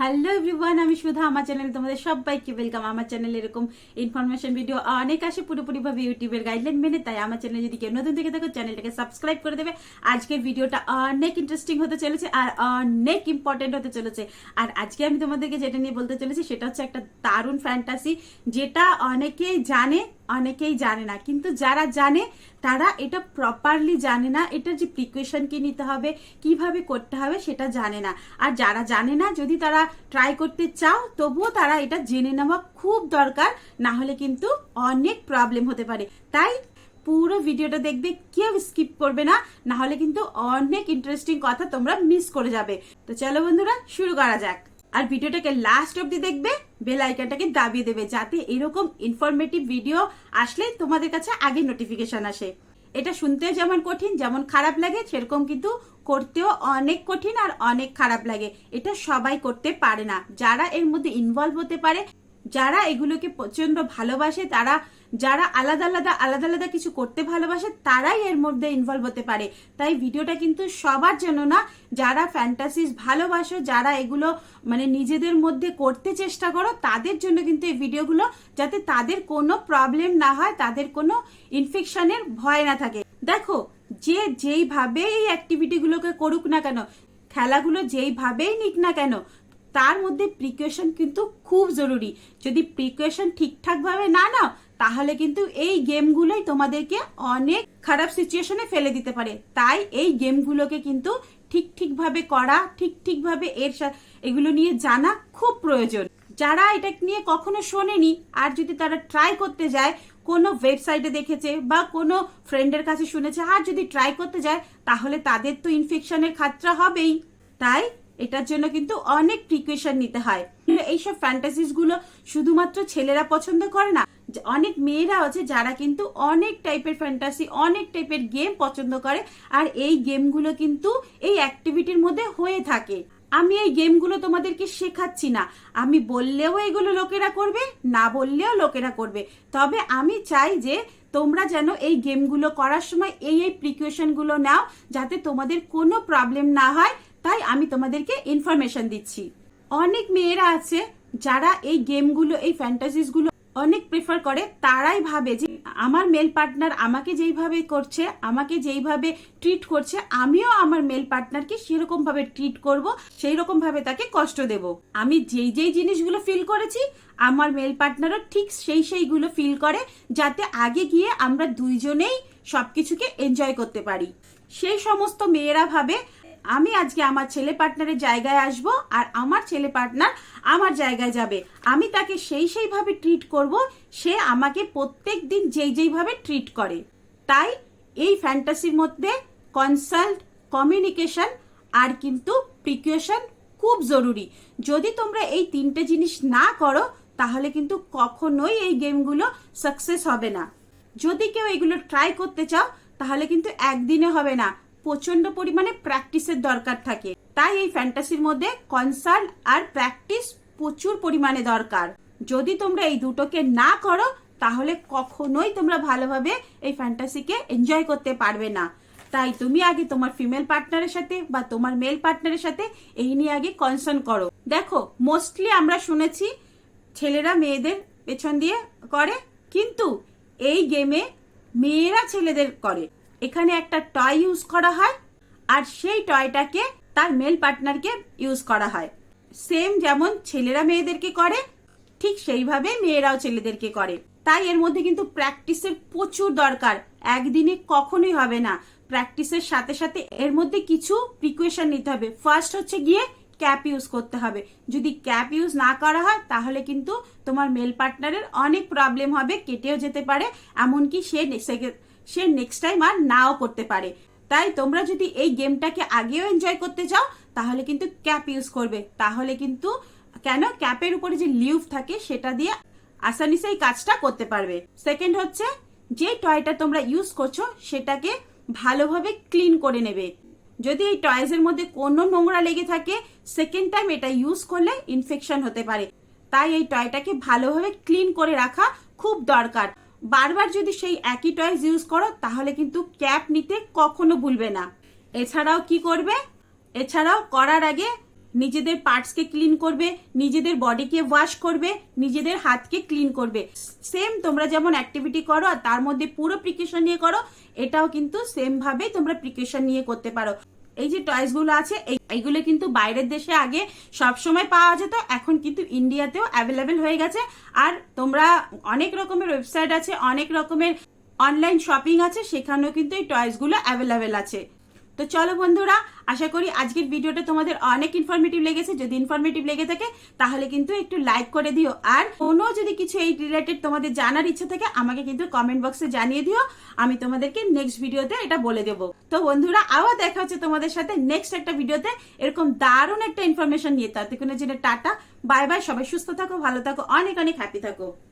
Hello everyone আমি সুধা, আমার চ্যানেলে তোমাদের সবাইকে ওয়েলকাম আমার চ্যানেলে এরকম ইনফরমেশন ভিডিও অনেক আসে পুরোপুরিভাবে ইউটিউবের গাইডলাইন মেনে, তাই আমার চ্যানেলে যদি কেউ নতুন থেকে থাকো চ্যানেলটাকে সাবস্ক্রাইব করে দেবে। আজকের ভিডিওটা অনেক ইন্টারেস্টিং হতে চলেছে আর অনেক ইম্পর্টেন্ট হতে চলেছে। আর আজকে আমি তোমাদেরকে যেটা নিয়ে বলতে চলেছি, সেটা হচ্ছে একটা দারুণ ফ্যান্টাসি যেটা অনেকেই জানে অনেকেই জানে না। কিন্তু যারা জানে, তারা এটা প্রপারলি জানে না, এটার যে প্রিকশন কি নিতে হবে, কীভাবে করতে হবে সেটা জানে না। আর যারা জানে না, যদি তারা ট্রাই করতে চাও, তবুও তারা এটা জেনে নেওয়া খুব দরকার, না হলে কিন্তু অনেক প্রবলেম হতে পারে। তাই পুরো ভিডিওটা দেখবে, কেউ স্কিপ করবে না না হলে কিন্তু অনেক ইন্টারেস্টিং কথা তোমরা মিস করে যাবে। তো চলো বন্ধুরা, শুরু করা যাক। আর ভিডিওটাকে লাস্ট অব্দি দেখবে বেল আইকনটাকে দাবিয়ে দেবে, যাতে এরকম ইনফরমেটিভ ভিডিও আসলে তোমাদের কাছে আগে নোটিফিকেশন আসে। এটা শুনতেও যেমন কঠিন, যেমন খারাপ লাগে, সেরকম কিন্তু করতেও অনেক কঠিন আর অনেক খারাপ লাগে। এটা সবাই করতে পারে না। যারা এর মধ্যে ইনভলভ হতে পারে, যারা এগুলোকে প্রচণ্ড ভালোবাসে, তারা যারা আলাদা আলাদা আলাদা আলাদা কিছু করতে ভালোবাসে, তারাই এর মধ্যে ইনভলভ হতে পারে। তাই ভিডিওটা কিন্তু সবার জন্য না, যারা ফ্যান্টাসিস ভালোবাসো, যারা এগুলো মানে নিজেদের মধ্যে করতে চেষ্টা করো, তাদের জন্য কিন্তু এই ভিডিওগুলো, যাতে তাদের কোনো প্রবলেম না হয়, তাদের কোনো ইনফেকশনের ভয় না থাকে। দেখো, যে যেইভাবে এই অ্যাক্টিভিটিগুলোকে করুক না কেন, খেলাগুলো যেইভাবেই নিক না কেন, তার মধ্যে প্রিকশন কিন্তু খুব জরুরি। যদি প্রিকশন ঠিকঠাকভাবে না নাও তাহলে কিন্তু এই গেমগুলোই তোমাদেরকে অনেক খারাপ সিচুয়েশনে ফেলে দিতে পারে। তাই এই গেমগুলোকে কিন্তু ঠিক ঠিকভাবে করা, ঠিক ঠিকভাবে এর এগুলো নিয়ে জানা খুব প্রয়োজন। যারা এটা নিয়ে কখনো শোনেনি আর যদি তারা ট্রাই করতে যায়, কোনো ওয়েবসাইটে দেখেছে বা কোনো ফ্রেন্ডের কাছে শুনেছে আর যদি ট্রাই করতে যায়, তাহলে তাদের তো ইনফেকশনের খাতরা হবেই। তাই এটার জন্য কিন্তু অনেক প্রিকুয়েশন নিতে হয়। এইসব ফ্যান্টাসিসগুলো শুধুমাত্র ছেলেরা পছন্দ করে না অনেক মেয়েরা আছে যারা কিন্তু অনেক টাইপের ফ্যান্টাসি অনেক টাইপের গেম পছন্দ করে, আর এই গেমগুলো কিন্তু এই অ্যাক্টিভিটির মধ্যে হয়ে থাকে। আমি এই গেমগুলো তোমাদেরকে শেখাচ্ছি না। আমি বললেও এগুলো লোকেরা করবে, না বললেও লোকেরা করবে। তবে আমি চাই যে তোমরা যেন এই গেমগুলো করার সময় এই এই প্রিকশনগুলো নাও, যাতে তোমাদের কোনো প্রবলেম না হয়। তাই আমি তোমাদেরকে ইনফরমেশন দিচ্ছি। অনেক মেয়েরা আছে যারা এই গেমগুলো এই ফ্যান্টাসিসগুলো অনেক প্রেফার করে, তারাই ভাবে যে আমার মেল পার্টনার আমাকে যেইভাবে করছে, আমাকে যেইভাবে ট্রিট করছে, আমিও আমার মেল পার্টনারকে সেরকম ভাবে ট্রিট করব সেই রকম ভাবে তাকে কষ্ট দেব। আমি যেই যেই জিনিসগুলো ফিল করেছি, আমার মেল পার্টনারও ঠিক সেই সেইগুলো ফিল করে, যাতে আগে গিয়ে আমরা দুইজনেই সবকিছুকে এনজয় করতে পারি। সেই সমস্ত মেয়েরা ভাবে আমি আজকে আমার ছেলে পার্টনারের জায়গায় আসব আর আমার ছেলে পার্টনার আমার জায়গায় যাবে। আমি তাকে সেই সেইভাবে ট্রিট করব, সে আমাকে প্রত্যেক দিন যেই যেইভাবে ট্রিট করে। তাই এই ফ্যান্টাসির মধ্যে কনসাল্ট কমিউনিকেশন আর কিন্তু প্রিকশন খুব জরুরি। যদি তোমরা এই তিনটে জিনিস না করো, তাহলে কিন্তু কখনোই এই গেমগুলো সাকসেস হবে না। যদি কেউ এগুলো ট্রাই করতে চাও, তাহলে কিন্তু একদিনে হবে না। প্রচণ্ড পরিমাণে প্র্যাকটিসের দরকার থাকে। তাই এই ফ্যান্টাসির মধ্যে কনসাল্ট আর প্র্যাকটিস প্রচুর পরিমাণে দরকার। যদি তোমরা এই দুটোকে না করো, তাহলে কখনোই তোমরা ভালোভাবে এই ফ্যান্টাসিকে এনজয় করতে পারবে না। তাই তুমি আগে তোমার ফিমেল পার্টনারের সাথে বা তোমার মেল পার্টনারের সাথে এই নিয়ে আগে কনসার্ন করো। দেখো মোস্টলি আমরা শুনেছি ছেলেরা মেয়েদের পেছন দিয়ে করে, কিন্তু এই গেমে মেয়েরা ছেলেদের করে। এখানে একটা টয় ইউজ করা হয়, আর সেই টয়টাকে তার মেল পার্টনারকে ইউজ করা হয়। সেম যেমন ছেলেরা মেয়েদেরকে করে, ঠিক সেইভাবে মেয়েরাও ছেলেদেরকে করে। তাই এর মধ্যে কিন্তু প্র্যাকটিসের প্রচুর দরকার। একদিনে কখনোই হবে না। প্র্যাকটিসের সাথে সাথে এর মধ্যে কিছু প্রিকুয়েশন নিতে হবে। ফার্স্ট হচ্ছে গিয়ে ক্যাপ ইউজ করতে হবে। যদি ক্যাপ ইউজ না করা হয়, তাহলে কিন্তু তোমার মেল পার্টনারের অনেক প্রবলেম হবে, কেটেও যেতে পারে। এমনকি সে সে নেক্সট টাইম আর নাও করতে পারে। তাই তোমরা যদি এই গেমটাকে আগেও এনজয় করতে চাও, তাহলে কিন্তু ক্যাপ ইউজ করবে। তাহলে কিন্তু কেন? ক্যাপের উপরে যে লিউভ থাকে, সেটা দিয়ে আসানিসে এই কাজটা করতে পারবে। সেকেন্ড হচ্ছে, যে টয়টা তোমরা ইউজ করছ, সেটাকে ভালোভাবে ক্লিন করে নেবে। যদি এই টয়েজের মধ্যে কোনো নোংরা লেগে থাকে সেকেন্ড টাইম এটা ইউজ করলে ইনফেকশন হতে পারে। তাই এই টয়টাকে ভালোভাবে ক্লিন করে রাখা খুব দরকার। বারবার যদি সেই একই টয়েস ইউজ করো, তাহলে কিন্তু ক্যাপ নিতে কখনো ভুলবে না। এছাড়াও কি করবে? এছাড়াও করার আগে নিজেদের পার্টসকে ক্লিন করবে, নিজেদের বডিকে ওয়াশ করবে, নিজেদের হাতকে ক্লিন করবে। সেম তোমরা যেমন অ্যাক্টিভিটি করো আর তার মধ্যে পুরো প্রিকেশন নিয়ে করো, এটাও কিন্তু সেম ভাবে তোমরা প্রিকেশন নিয়ে করতে পারো। এই যে টয়েসগুলো আছে, এই- এইগুলো কিন্তু বাইরের দেশে আগে সবসময় পাওয়া যেত, এখন কিন্তু ইন্ডিয়াতেও অ্যাভেলেবেল হয়ে গেছে। আর তোমরা অনেক রকমের ওয়েবসাইট আছে, অনেক রকমের অনলাইন শপিং আছে, সেখানেও কিন্তু এই টয়েসগুলো অ্যাভেলেবেল আছে। তো চলো বন্ধুরা, আশা করি আজকের ভিডিওটা তোমাদের অনেক ইনফরমেটিভ লেগেছে। যদি ইনফরমেটিভ লেগে থাকে, তাহলে কিন্তু একটু লাইক করে দিও। আর কোনো যদি কিছু এই রিলেটেড তোমাদের জানার ইচ্ছা থাকে, আমাকে কিন্তু কমেন্ট বক্সে জানিয়ে দিও। আমি তোমাদেরকে নেক্সট ভিডিওতে এটা বলে দেবো। তো বন্ধুরা, আবার দেখা হচ্ছে তোমাদের সাথে নেক্সট একটা ভিডিওতে। এরকম দারুণ একটা ইনফরমেশন নিয়ে। তাতে কোনো জন্য টাটা বাই বাই সবাই সুস্থ থাকো, ভালো থাকো, অনেক অনেক হ্যাপি থাকো।